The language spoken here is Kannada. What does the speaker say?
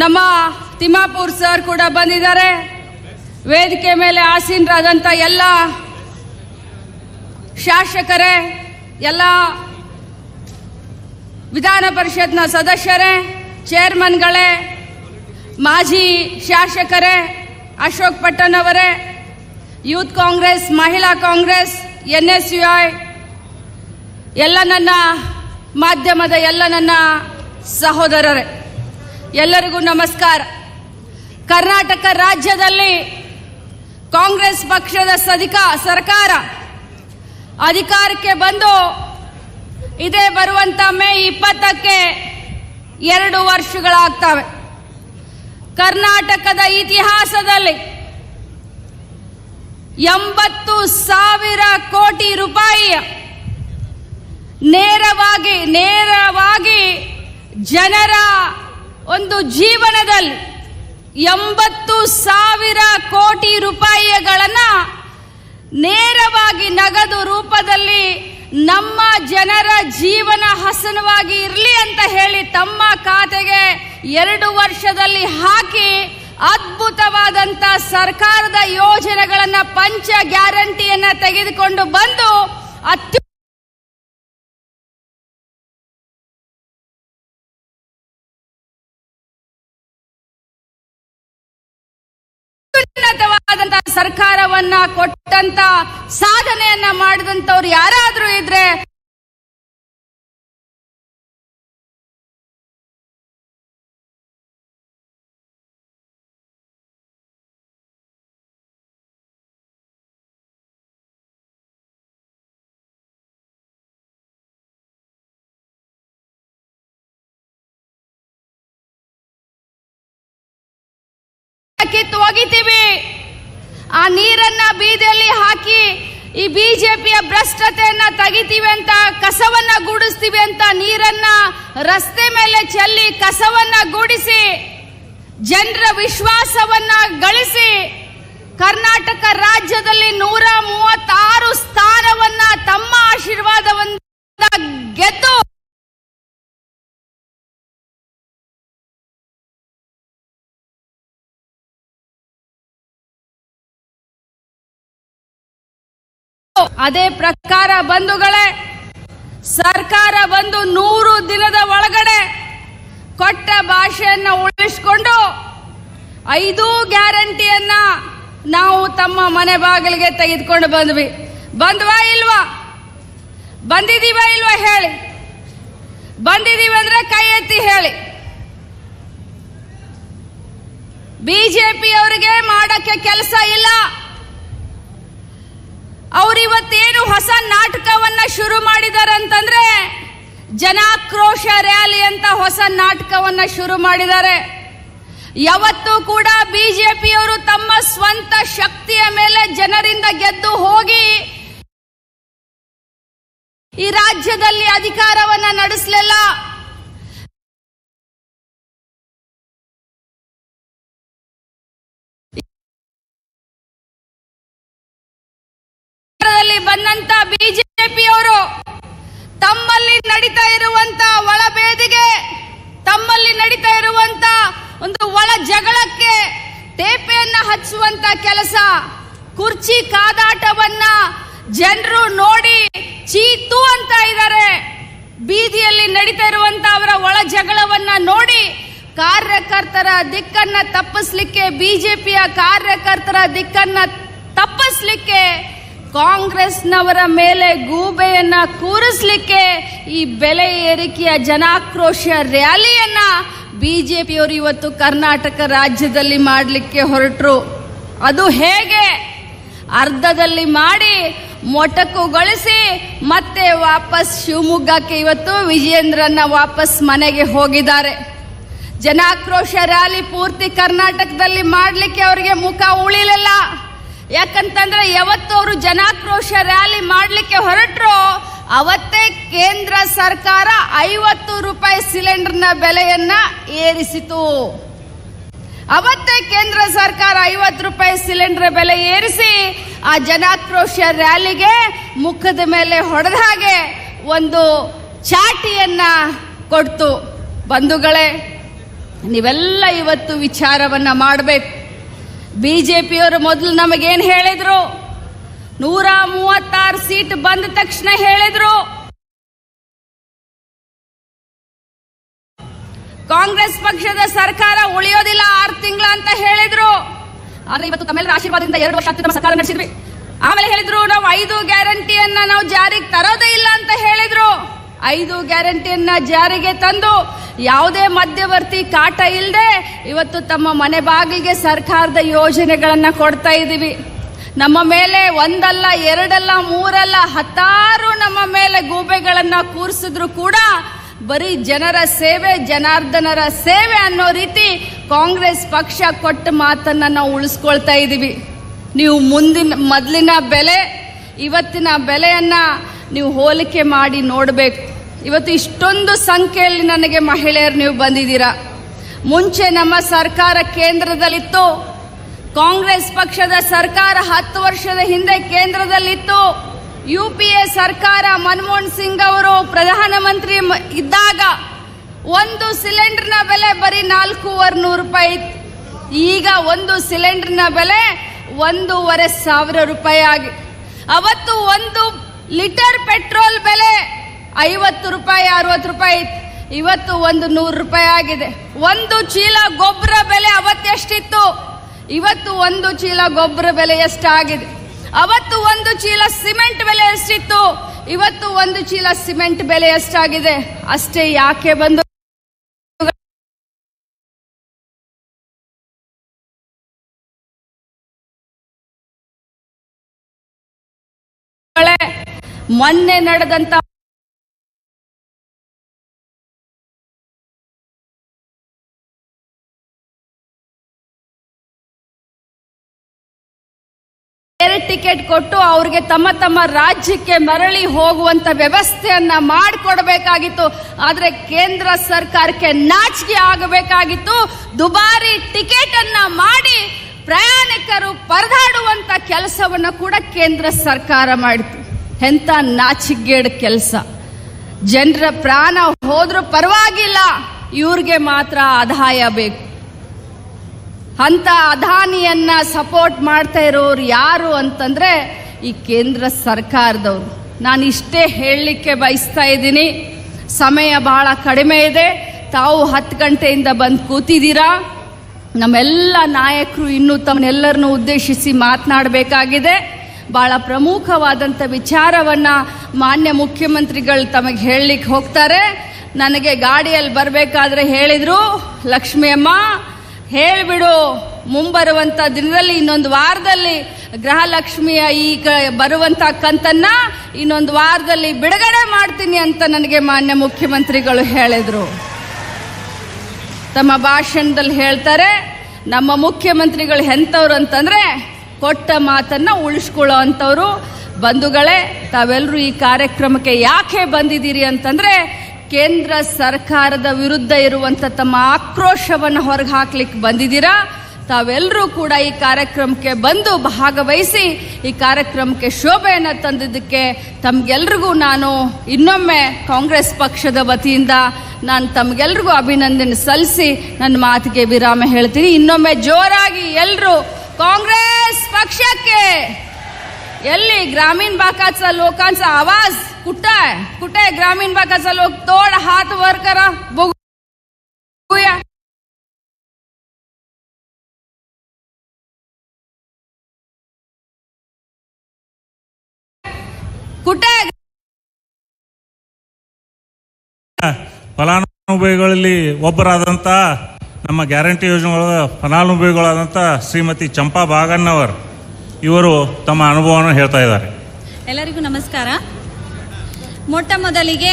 ನಮ್ಮ ತಿಮ್ಮಾಪುರ್ ಸರ್ ಕೂಡ ಬಂದಿದ್ದಾರೆ. ವೇದಿಕೆ ಮೇಲೆ ಆಸೀನರಾದಂಥ ಎಲ್ಲ ಶಾಸಕರೇ, ಎಲ್ಲ ವಿಧಾನ ಪರಿಷತ್ನ ಸದಸ್ಯರೇ, ಚೇರ್ಮನ್ಗಳೇ, ಮಾಜಿ ಶಾಸಕರೇ, ಅಶೋಕ್ ಪಟ್ಟಣ್ ಅವರೇ youth Congress, Mahila Congress N S U I ಎಲ್ಲ ನನ್ನ ಮಾಧ್ಯಮದ ಎಲ್ಲ ನನ್ನ ಸಹೋದರರೇ. ಎಲ್ಲರಿಗೂ ನಮಸ್ಕಾರ. ಕರ್ನಾಟಕ ರಾಜ್ಯದಲ್ಲಿ ಕಾಂಗ್ರೆಸ್ ಪಕ್ಷದ ಸದಿಕ ಸರ್ಕಾರ ಅಧಿಕಾರಕ್ಕೆ ಬಂದು ಇದೇ ಬರುವಂತ ಮೇ ಇಪ್ಪತ್ತಕ್ಕೆ ಎರಡು ವರ್ಷಗಳಾಗ್ತವೆ. ಕರ್ನಾಟಕದ ಇತಿಹಾಸದಲ್ಲಿ ಎಂಬತ್ತು ಸಾವಿರ ಕೋಟಿ ರೂಪಾಯಿಯ ನೇರವಾಗಿ ನೇರವಾಗಿ ಜನರ ಒಂದು ಜೀವನದಲ್ಲಿ ಎಂಬತ್ತು ಸಾವಿರ ಕೋಟಿ ರೂಪಾಯಿಗಳನ್ನು ನೇರವಾಗಿ ನಗದು ರೂಪದಲ್ಲಿ ನಮ್ಮ ಜನರ ಜೀವನ ಹಸನವಾಗಿ ಇರಲಿ ಅಂತ ಹೇಳಿ ತಮ್ಮ ಖಾತೆಗೆ ಎರಡು ವರ್ಷದಲ್ಲಿ ಹಾಕಿ ಅದ್ಭುತವಾದಂತ ಸರ್ಕಾರದ ಯೋಜನೆಗಳನ್ನು ಪಂಚ ಗ್ಯಾರಂಟಿಯನ್ನ ತೆಗೆದುಕೊಂಡು ಬಂದು ಅತ್ಯು ಉನ್ನತವಾದಂತಹ ಸರ್ಕಾರವನ್ನ ಕೊಟ್ಟಂತ ಸಾಧನೆಯನ್ನ ಮಾಡಿದಂತವ್ರು ಯಾರಾದ್ರೂ ಇದ್ರೆ ಒಗಿತೀವಿ. ಆ ನೀರನ್ನ ಬೀದಿಯಲ್ಲಿ ಹಾಕಿ ಈ ಬಿಜೆಪಿಯ ಭ್ರಷ್ಟತೆಯನ್ನ ತೆಗಿತೀವಿ ಅಂತ, ಕಸವನ್ನ ಗೂಡಿಸ್ತೀವಿ ಅಂತ ನೀರನ್ನ ರಸ್ತೆ ಮೇಲೆ ಚೆಲ್ಲಿ ಕಸವನ್ನ ಗೂಡಿಸಿ, ಜನರ ವಿಶ್ವಾಸವನ್ನ ಗಳಿಸಿ, ಕರ್ನಾಟಕ ರಾಜ್ಯದಲ್ಲಿ ನೂರ ಅದೇ ಪ್ರಕಾರ ಬಂಧುಗಳೇ, ಸರ್ಕಾರ ಬಂದು ನೂರು ದಿನದ ಒಳಗಡೆ ಕೊಟ್ಟ ಭಾಷೆಯನ್ನ ಉಳಿಸಿಕೊಂಡು ಐದು ಗ್ಯಾರಂಟಿಯನ್ನ ನಾವು ತಮ್ಮ ಮನೆ ಬಾಗಿಲಿಗೆ ತೆಗೆದುಕೊಂಡು ಬಂದ್ವಿ. ಬಂದ್ವಾ ಇಲ್ವಾ? ಬಂದಿದೀವ ಇಲ್ವಾ ಹೇಳಿ? ಬಂದಿದೀವಿ ಅಂದ್ರೆ ಕೈ ಎತ್ತಿ ಹೇಳಿ. ಬಿಜೆಪಿ ಅವರಿಗೆ ಮಾಡಕ್ಕೆ ಕೆಲಸ ಇಲ್ಲ. ಅವರಿವತ್ತೇನು ಹೊಸ ನಾಟಕವನ್ನ ಶುರು ಮಾಡಿದ್ದಾರೆ ಅಂತಂದ್ರೆ ಜನಾಕ್ರೋಶ ರ್ಯಾಲಿ ಅಂತ ಹೊಸ ನಾಟಕವನ್ನ ಶುರು ಮಾಡಿದ್ದಾರೆ. ಯಾವತ್ತೂ ಕೂಡ ಬಿಜೆಪಿಯವರು ತಮ್ಮ ಸ್ವಂತ ಶಕ್ತಿಯ ಮೇಲೆ ಜನರಿಂದ ಗೆದ್ದು ಹೋಗಿ ಈ ರಾಜ್ಯದಲ್ಲಿ ಅಧಿಕಾರವನ್ನ ನಡೆಸಲಿಲ್ಲ. ಬಂದಂತ ಬಿಜೆಪಿಯವರು ತಮ್ಮಲ್ಲಿ ನಡೀತಾ ಇರುವಂತ ಒಳಬೇದಿಗೆ, ತಮ್ಮಲ್ಲಿ ನಡೀತಾ ಇರುವಂತ ಒಂದು ಒಳ ಜಗಳಕ್ಕೆ ತೇಪೆಯನ್ನ ಹಚ್ಚುವಂತ ಕೆಲಸ, ಕುರ್ಚಿ ಕಾದಾಟವನ್ನ ಜನರು ನೋಡಿ ಚೀತು ಅಂತ ಇದ್ದಾರೆ. ಬೀದಿಯಲ್ಲಿ ನಡೀತಾ ಇರುವಂತ ಅವರ ಒಳ ಜಗಳವನ್ನ ನೋಡಿ ಕಾರ್ಯಕರ್ತರ ದಿಕ್ಕನ್ನ ತಪ್ಪಿಸ್ಲಿಕ್ಕೆ, ಬಿಜೆಪಿಯ ಕಾರ್ಯಕರ್ತರ ದಿಕ್ಕನ್ನ ತಪ್ಪಿಸ್ಲಿಕ್ಕೆ ಕಾಂಗ್ರೆಸ್ನವರ ಮೇಲೆ ಗೂಬೆಯನ್ನ ಕೂರಿಸ್ಲಿಕ್ಕೆ ಈ ಬೆಲೆ ಏರಿಕೆಯ ಜನಾಕ್ರೋಶ ರ್ಯಾಲಿಯನ್ನ ಬಿಜೆಪಿಯವರು ಇವತ್ತು ಕರ್ನಾಟಕ ರಾಜ್ಯದಲ್ಲಿ ಮಾಡಲಿಕ್ಕೆ ಹೊರಟರು. ಅದು ಹೇಗೆ? ಅರ್ಧದಲ್ಲಿ ಮಾಡಿ ಮೊಟಕುಗೊಳಿಸಿ ಮತ್ತೆ ವಾಪಸ್ ಶಿವಮೊಗ್ಗಕ್ಕೆ ಇವತ್ತು ವಿಜಯೇಂದ್ರನ್ನ ವಾಪಸ್ ಮನೆಗೆ ಹೋಗಿದ್ದಾರೆ. ಜನಾಕ್ರೋಶ ರ್ಯಾಲಿ ಪೂರ್ತಿ ಕರ್ನಾಟಕದಲ್ಲಿ ಮಾಡಲಿಕ್ಕೆ ಅವರಿಗೆ ಮುಖ ಉಳಿಲಿಲ್ಲ. ಯಾಕಂತಂದ್ರೆ ಯಾವತ್ತು ಅವರು ಜನಾಕ್ರೋಶ ರ್ಯಾಲಿ ಮಾಡಲಿಕ್ಕೆ ಹೊರಟ್ರು. ಅವತ್ತೇ ಕೇಂದ್ರ ಸರ್ಕಾರ ಐವತ್ತು ರೂಪಾಯಿ ಸಿಲಿಂಡರ್ನ ಬೆಲೆಯನ್ನ ಏರಿಸಿತು. ಅವತ್ತೇ ಕೇಂದ್ರ ಸರ್ಕಾರ ಐವತ್ತು ರೂಪಾಯಿ ಸಿಲಿಂಡರ್ ಬೆಲೆ ಏರಿಸಿ ಆ ಜನಾಕ್ರೋಶ ರ್ಯಾಲಿಗೆ ಮುಖದ ಮೇಲೆ ಹೊಡೆದ ಹಾಗೆ ಒಂದು ಚಾಟಿಯನ್ನ ಕೊಡ್ತು. ಬಂಧುಗಳೇ, ನೀವೆಲ್ಲ ಇವತ್ತು ವಿಚಾರವನ್ನ ಮಾಡಬೇಕು. ಬಿಜೆಪಿಯವರು ಮೊದಲು ನಮಗೇನು ಹೇಳಿದ್ರು? ನೂರ ಮೂವತ್ತಾರು ಸೀಟ್ ಬಂದ ತಕ್ಷಣ ಹೇಳಿದ್ರು. ಕಾಂಗ್ರೆಸ್ ಪಕ್ಷದ ಸರ್ಕಾರ ಉಳಿಯೋದಿಲ್ಲ ಆರು ತಿಂಗಳ ಅಂತ ಹೇಳಿದ್ರು. ಆದ್ರೆ ಇವತ್ತು ತಮ್ಮೆಲ್ಲರ ಆಶೀರ್ವಾದದಿಂದ ಎರಡು ವರ್ಷ ನಮ್ಮ ಸರ್ಕಾರ ನಡೆಸಿದ್ವಿ. ಆಮೇಲೆ ಹೇಳಿದ್ರು, ನಾವು ಐದು ಗ್ಯಾರಂಟಿಯನ್ನ ನಾವು ಜಾರಿಗೆ ತರೋದೇ ಇಲ್ಲ ಅಂತ ಹೇಳಿದ್ರು. ಐದು ಗ್ಯಾರಂಟಿಯನ್ನ ಜಾರಿಗೆ ತಂದು ಯಾವುದೇ ಮಧ್ಯವರ್ತಿ ಕಾಟ ಇಲ್ಲದೆ ಇವತ್ತು ತಮ್ಮ ಮನೆ ಬಾಗಿಲಿಗೆ ಸರ್ಕಾರದ ಯೋಜನೆಗಳನ್ನು ಕೊಡ್ತಾ ಇದ್ದೀವಿ. ನಮ್ಮ ಮೇಲೆ ಒಂದಲ್ಲ, ಎರಡಲ್ಲ, ಮೂರಲ್ಲ, ಹತ್ತಾರು ನಮ್ಮ ಮೇಲೆ ಗೂಬೆಗಳನ್ನು ಕೂರಿಸಿದ್ರು ಕೂಡ ಬರೀ ಜನರ ಸೇವೆ, ಜನಾರ್ದನರ ಸೇವೆ ಅನ್ನೋ ರೀತಿ ಕಾಂಗ್ರೆಸ್ ಪಕ್ಷ ಕೊಟ್ಟ ಮಾತನ್ನ ನಾವು ಉಳಿಸ್ಕೊಳ್ತಾ ಇದ್ದೀವಿ. ನೀವು ಮುಂದಿನ, ಮೊದಲಿನ ಬೆಲೆ, ಇವತ್ತಿನ ಬೆಲೆಯನ್ನ ನೀವು ಹೋಲಿಕೆ ಮಾಡಿ ನೋಡಬೇಕು. ಇವತ್ತು ಇಷ್ಟೊಂದು ಸಂಖ್ಯೆಯಲ್ಲಿ ನನಗೆ ಮಹಿಳೆಯರು ನೀವು ಬಂದಿದ್ದೀರಾ. ಮುಂಚೆ ನಮ್ಮ ಸರ್ಕಾರ ಕೇಂದ್ರದಲ್ಲಿತ್ತು. ಕಾಂಗ್ರೆಸ್ ಪಕ್ಷದ ಸರ್ಕಾರ ಹತ್ತು ವರ್ಷದ ಹಿಂದೆ ಕೇಂದ್ರದಲ್ಲಿತ್ತು. ಯು ಪಿ ಎ ಸರ್ಕಾರ ಮನಮೋಹನ್ ಸಿಂಗ್ ಅವರು ಪ್ರಧಾನಮಂತ್ರಿ ಇದ್ದಾಗ ಒಂದು ಸಿಲಿಂಡರ್ನ ಬೆಲೆ ಬರೀ ನಾಲ್ಕೂವರೆ ನೂರು ರೂಪಾಯಿ ಇತ್ತು. ಈಗ ಒಂದು ಸಿಲಿಂಡರ್ನ ಬೆಲೆ ಒಂದೂವರೆ ಸಾವಿರ ರೂಪಾಯಿ ಆಗಿ ಅವತ್ತು ಒಂದು ಲೀಟರ್ ಪೆಟ್ರೋಲ್ ಬೆಲೆ ಐವತ್ತು ರೂಪಾಯಿ, ಅರವತ್ತು ರೂಪಾಯಿ. ಇವತ್ತು ಒಂದು ನೂರು ರೂಪಾಯಿ ಆಗಿದೆ. ಒಂದು ಚೀಲ ಗೊಬ್ಬರ ಬೆಲೆ ಅವತ್ತೆಷ್ಟಿತ್ತು? ಇವತ್ತು ಒಂದು ಚೀಲ ಗೊಬ್ಬರ ಬೆಲೆ ಎಷ್ಟಾಗಿದೆ? ಅವತ್ತು ಒಂದು ಚೀಲ ಸಿಮೆಂಟ್ ಬೆಲೆ ಎಷ್ಟಿತ್ತು? ಇವತ್ತು ಒಂದು ಚೀಲ ಸಿಮೆಂಟ್ ಬೆಲೆ ಎಷ್ಟಾಗಿದೆ? ಅಷ್ಟೇ ಯಾಕೆ ಬಂದು ಮೊನ್ನೆ ನಡೆದಂತ ಟಿಕೆಟ್ ಕೊಟ್ಟು ಅವ್ರಿಗೆ ತಮ್ಮ ತಮ್ಮ ರಾಜ್ಯಕ್ಕೆ ಮರಳಿ ಹೋಗುವಂತ ವ್ಯವಸ್ಥೆಯನ್ನ ಮಾಡಿಕೊಡ್ಬೇಕಾಗಿತ್ತು. ಆದ್ರೆ ಕೇಂದ್ರ ಸರ್ಕಾರಕ್ಕೆ ನಾಚಿಕೆ ಆಗಬೇಕಾಗಿತ್ತು. ದುಬಾರಿ ಟಿಕೆಟ್ ಅನ್ನ ಮಾಡಿ ಪ್ರಯಾಣಿಕರು ಪರದಾಡುವಂತ ಕೆಲಸವನ್ನ ಕೂಡ ಕೇಂದ್ರ ಸರ್ಕಾರ ಮಾಡಿತು ಎಂತ ನಾಚಿಗೇಡ್ ಕೆಲಸ. ಜನರ ಪ್ರಾಣ ಹೋದ್ರೂ ಪರವಾಗಿಲ್ಲ. ಇವ್ರಿಗೆ ಮಾತ್ರ ಆದಾಯ ಬೇಕು. ಅಂತ ಅದಾನಿಯನ್ನ ಸಪೋರ್ಟ್ ಮಾಡ್ತಾ ಇರೋರು ಯಾರು ಅಂತಂದ್ರೆ ಈ ಕೇಂದ್ರ ಸರ್ಕಾರದವರು. ನಾನು ಇಷ್ಟೇ ಹೇಳಲಿಕ್ಕೆ ಬಯಸ್ತಾ ಇದ್ದೀನಿ. ಸಮಯ ಬಹಳ ಕಡಿಮೆ ಇದೆ. ತಾವು ಹತ್ತು ಗಂಟೆಯಿಂದ ಬಂದು ಕೂತಿದ್ದೀರಾ? ನಮ್ಮೆಲ್ಲ ನಾಯಕರು ಇನ್ನೂ ತಮ್ಮನ್ನೆಲ್ಲರನ್ನು ಉದ್ದೇಶಿಸಿ ಮಾತನಾಡಬೇಕಾಗಿದೆ. ಬಹಳ ಪ್ರಮುಖವಾದಂಥ ವಿಚಾರವನ್ನ ಮಾನ್ಯ ಮುಖ್ಯಮಂತ್ರಿಗಳು ತಮಗೆ ಹೇಳಲಿಕ್ಕೆ ಹೋಗ್ತಾರೆ. ನನಗೆ ಗಾಡಿಯಲ್ಲಿ ಬರಬೇಕಾದ್ರೆ ಹೇಳಿದರು, ಲಕ್ಷ್ಮಿ ಅಮ್ಮ ಹೇಳ್ಬಿಡು, ಮುಂಬರುವಂತ ದಿನದಲ್ಲಿ, ಇನ್ನೊಂದು ವಾರದಲ್ಲಿ ಗೃಹಲಕ್ಷ್ಮಿಯ ಈ ಬರುವಂತ ಕಂತನ್ನ ಇನ್ನೊಂದು ವಾರದಲ್ಲಿ ಬಿಡುಗಡೆ ಮಾಡ್ತೀನಿ ಅಂತ ನನಗೆ ಮಾನ್ಯ ಮುಖ್ಯಮಂತ್ರಿಗಳು ಹೇಳಿದ್ರು. ತಮ್ಮ ಭಾಷಣದಲ್ಲಿ ಹೇಳ್ತಾರೆ, ನಮ್ಮ ಮುಖ್ಯಮಂತ್ರಿಗಳು ಎಂಥವ್ರು ಅಂತಂದ್ರೆ ಕೊಟ್ಟ ಮಾತನ್ನ ಉಳಿಸ್ಕೊಳ್ಳೋ ಅಂಥವ್ರು ಬಂಧುಗಳೇ ತಾವೆಲ್ಲರೂ ಈ ಕಾರ್ಯಕ್ರಮಕ್ಕೆ ಯಾಕೆ ಬಂದಿದ್ದೀರಿ ಅಂತಂದ್ರೆ ಕೇಂದ್ರ ಸರ್ಕಾರದ ವಿರುದ್ಧ ಇರುವಂತ ತಮ್ಮ ಆಕ್ರೋಶವನ್ನು ಹೊರಗೆ ಹಾಕ್ಲಿಕ್ಕೆ ಬಂದಿದ್ದೀರಾ? ತಾವೆಲ್ಲರೂ ಕೂಡ ಈ ಕಾರ್ಯಕ್ರಮಕ್ಕೆ ಬಂದು ಭಾಗವಹಿಸಿ, ಈ ಕಾರ್ಯಕ್ರಮಕ್ಕೆ ಶೋಭೆಯನ್ನು ತಂದಿದ್ದಕ್ಕೆ ತಮ್ಗೆಲ್ರಿಗೂ ನಾನು ಇನ್ನೊಮ್ಮೆ ಕಾಂಗ್ರೆಸ್ ಪಕ್ಷದ ವತಿಯಿಂದ ನಾನು ತಮ್ಗೆಲ್ರಿಗೂ ಅಭಿನಂದನೆ ಸಲ್ಲಿಸಿ ನನ್ನ ಮಾತಿಗೆ ವಿರಾಮ ಹೇಳ್ತೀನಿ. ಇನ್ನೊಮ್ಮೆ ಜೋರಾಗಿ ಎಲ್ಲರೂ ಕಾಂಗ್ರೆಸ್ ಪಕ್ಷಕ್ಕೆ ಎಲ್ಲಿ ग्रामीण भागाचा लोकांचा आवाज कुठं आहे कुठे आहे ग्रामीण भागाचा लोक तोड हात वर करा बघूया कुठे आहे ಫಲಾನುಭವಿಗಳಲ್ಲಿ ಒಬ್ಬರಾದಂಥ ನಮ್ಮ ಗ್ಯಾರಂಟಿ ಯೋಜನೆಗಳ ಫಲಾನುಭವಿಗಳಾದಂಥ ಶ್ರೀಮತಿ ಚಂಪಾ ಬಾಗಣ್ಣವರ್ ಇವರು ತಮ್ಮ ಅನುಭವವನ್ನು ಹೇಳ್ತಾ ಇದ್ದಾರೆ. ಎಲ್ಲರಿಗೂ ನಮಸ್ಕಾರ. ಮೊಟ್ಟ ಮೊದಲಿಗೆ